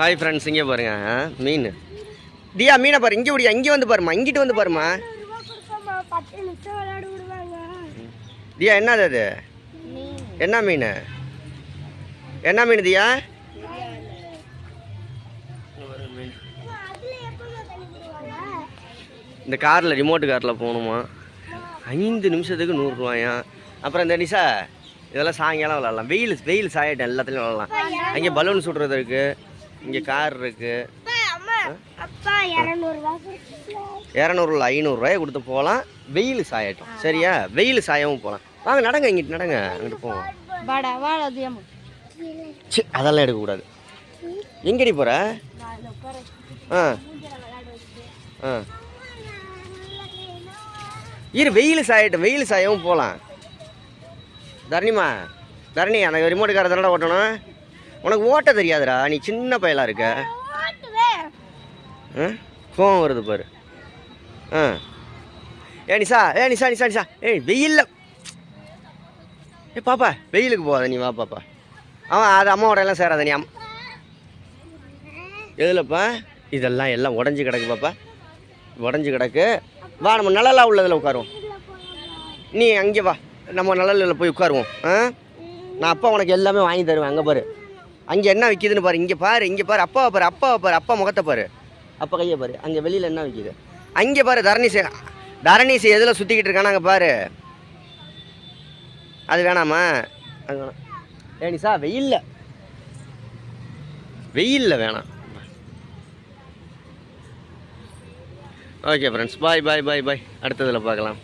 Hi friends இங்கே பாருங்க. மீன். தியா மீனை பாரு. இங்கே விடியா இங்கே வந்து பாருமா இங்கிட்டு வந்து பாருமா. தியா என்னது அது? என்ன மீன்? என்ன மீன் தியா? இந்த காரில் ரிமோட் காரில் போகணுமா? ஐந்து நிமிஷத்துக்கு நூறுரூவாயா அப்புறம் இந்த நிஷா இதெல்லாம் சாயங்காலம் விளாட்லாம். வெயில் வெயில் சாயட்டும் எல்லாத்துலேயும் விளாட்லாம். அங்கே பலூன் சுடுறது இருக்குது இங்கே கார் இருக்குது அப்பா அம்மா அப்பா இரநூறுவா கொடுத்துருக்கா இரநூறுல ஐநூறுரூவாயை கொடுத்து போகலாம் வெயில் சாயட்டும். சரியா? வெயில் சாயவும் போகலாம் வாங்க நடங்க இங்கிட்டு நடங்க. அங்கிட்டு போவோம். சி அதெல்லாம் எடுக்கக்கூடாது எங்கடி போகிற ஆ. ஆ. இரு வெயில் சாயட்டும். வெயில் சாயவும் போகலாம் தரணிமா தரணி எனக்கு ரிமோட் காரை தானடா ஓட்டணும். உனக்கு ஓட்ட தெரியாதுடா. நீ சின்ன பயலாக இருக்க. ஆ? கோவம் வருது பாரு. ஆ. ஏ நிஷா ஏ நிஷா நிஷா நிஷா ஏய் வெயில்ல. ஏ பாப்பா வெயிலுக்கு போகாத நீ வா பாப்பா. அவன் அது அம்மாவோட எல்லாம் சேராத நீ அம். எதுலப்பா? இதெல்லாம் எல்லாம் உடஞ்சி கிடக்கு பாப்பா. உடஞ்சி கிடக்கு. வா நம்ம நிழலாக உள்ளதில் உட்காருவோம். நீ அங்கே வா. நம்ம நிழலில் போய் உட்காருவோம். ஆ? நான் அப்பா உனக்கு எல்லாமே வாங்கி தருவேன் அங்கே பாரு. அங்கே என்ன விற்கிதுன்னு பாரு இங்கே பாரு இங்கே பாரு அப்பாவை பாரு அப்பாவை பாரு அப்பா முகத்தை பாரு. அப்பா கையை பாரு அங்கே வெளியில் என்ன விற்கிது அங்கே பாரு தரணிசை தரணிசை எதில் சுற்றிக்கிட்டு இருக்கானா அங்கே பாரு. அது வேணாமா? அது வேணாம். ஏனிசா வெயிலில் வெயில்ல. வெயில்ல வேணாம். ஓகே ஃப்ரெண்ட்ஸ் பாய் பாய் பாய் பாய் அடுத்ததில் பார்க்கலாம்.